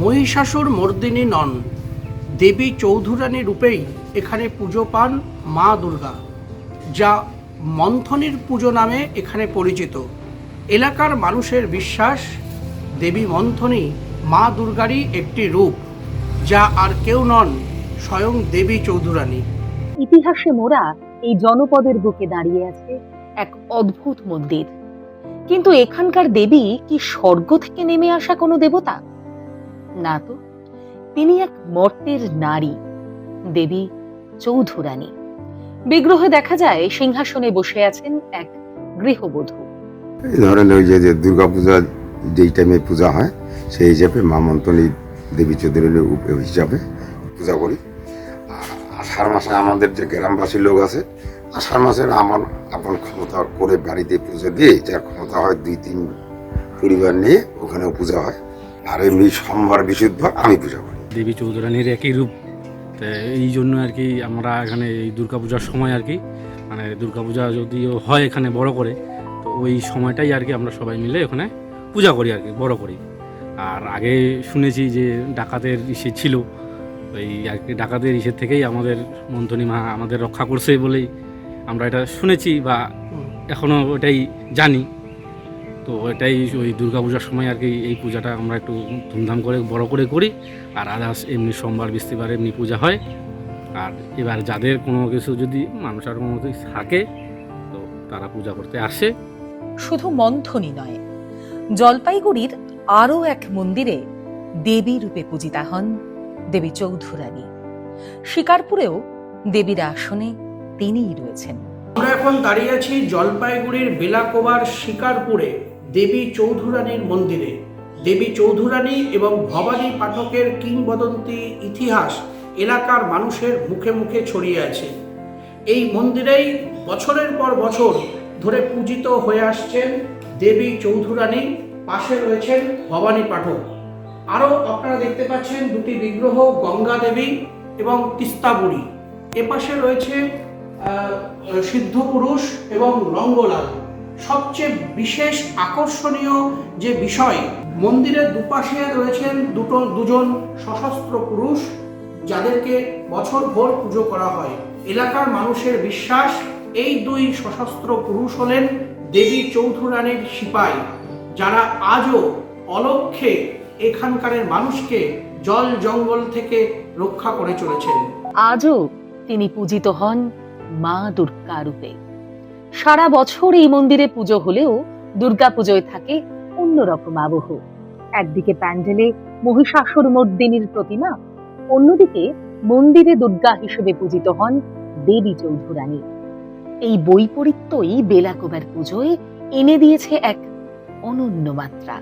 মহিষাসুর মর্দিনী নন। দেবী চৌধুরানী রূপেই এখানে পুজো পান মা দুর্গা, যা মন্থনীর পুজো নামে এখানে পরিচিত। এলাকার মানুষের বিশ্বাস, দেবী মন্থনী মা দুর্গারই একটি রূপ, যা আর কেউ নন, স্বয়ং দেবী চৌধুরানী। ইতিহাসে মোরা এই জনপদের বুকে দাঁড়িয়ে আছে এক অদ্ভুত মন্দির। কিন্তু এখানকার দেবী কি স্বর্গ থেকে নেমে আসা কোনো দেবতা? না তো? তিনি এক মর্তের নারী, দেবী চৌধুরানী। বিগ্রহে দেখা যায়, সিংহাসনে বসে আছেন এক গৃহবধূ। ধরেন ওই যে যে দুর্গা পূজা যেই টাইমে পূজা হয়, সেই হিসাবে মা মন্তনী দেবী চৌধুরীর উপ- হিসাবে পূজা করি। আষাঢ় মাসে আমাদের যে গ্রামবাসী লোক আছে, আষাঢ় মাসে আমার আপন ক্ষমতা করে বাড়িতে পুজো দিয়ে, যার ক্ষমতা হয় দুই তিন পরিবার নিয়ে ওখানেও পূজা হয়। আর এমনি সোমবার বিশুদ্ধবার আমি পূজা করি। দেবী চৌধুরানীর একই রূপ। এই জন্য আর কি আমরা এখানে এই দুর্গাপূজার সময় আর কি মানে দুর্গাপূজা যদিও হয় এখানে বড় করে, তো ওই সময়টাই আর কি আমরা সবাই মিলে ওখানে পূজা করি আর কি, বড় করি। আর আগে শুনেছি যে ডাকাতের ইসে ছিল, ওই আর কি ডাকাতের ইসের থেকেই আমাদের মন্থনী মা আমাদের রক্ষা করছে বলেই আমরা এটা শুনেছি বা এখনও ওটাই জানি। তো এটাই ওই দুর্গাপূজার সময় আর কি এই পূজাটা আমরা একটু ধুমধাম করে বড় করে করি। আর আদার্স এমনি সোমবার বৃহস্পতিবার এমনি পূজা হয়। আর এবার যাদের কোনো কিছু যদি মানুষের কোনো কিছু থাকে তো তারা পূজা করতে আসে। শুধু মন্থনই নয় জলপাইগুড়ির আরও এক মন্দিরে দেবী রূপে পূজিতা হন দেবী চৌধুরানী। শিকারপুরেও দেবীর আসনে তিনিই রয়েছেন। আমরা এখন দাঁড়িয়ে আছি জলপাইগুড়ির বেলাকোবার শিকারপুরে। দেবী চৌধুরানীর মন্দিরে। দেবী চৌধুরানী এবং ভবানী পাঠকের কিংবদন্তি ইতিহাস এলাকার মানুষের মুখে মুখে ছড়িয়ে আছে। এই মন্দিরেই বছরের পর বছর ধরে পূজিত হয়ে আসছেন দেবী চৌধুরানী পাশে রয়েছেন ভবানী পাঠক। আরও আপনারা দেখতে পাচ্ছেন দুটি বিগ্রহ গঙ্গা দেবী এবং তিস্তা বুড়ি এপাশে রয়েছে আহ, সিদ্ধ পুরুষ এবং রঙ্গলাল। সবচেয়ে বিশেষ আকর্ষণীয় যে বিষয়, মন্দিরের দুপাশে রয়েছেন দুটো, দুজন সশস্ত্র পুরুষ যাদেরকে বছর ভোর পুজো করা হয়। এলাকার মানুষের বিশ্বাস, এই দুই সশস্ত্র পুরুষ হলেন দেবী চৌধুরানীর সিপাই, যারা আজও অলক্ষে এখানকারের মানুষকে জল জঙ্গল থেকে রক্ষা করে চলেছেন। আজও তিনি পূজিত হন মা দুর্গা রূপে সারা বছর এই মন্দিরে পুজো হলেও দুর্গা পুজোয় থাকে অন্যরকম আবহ। একদিকে প্যান্ডেলে মহিষাসুর মর্দিনীর প্রতিমা, অন্যদিকে মন্দিরে দুর্গা হিসেবে পূজিত হন দেবী চৌধুরানী। এই বৈপরীত্যই বেলাকোবার পুজোয় এনে দিয়েছে এক অনন্য মাত্রা।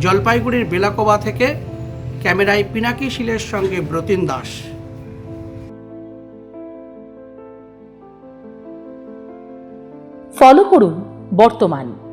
জলপাইগুড়ির বেলাকোবা থেকে ক্যামেরায় পিনাকি শিলের সঙ্গে ব্রতিন দাস। ফলো করুন বর্তমান।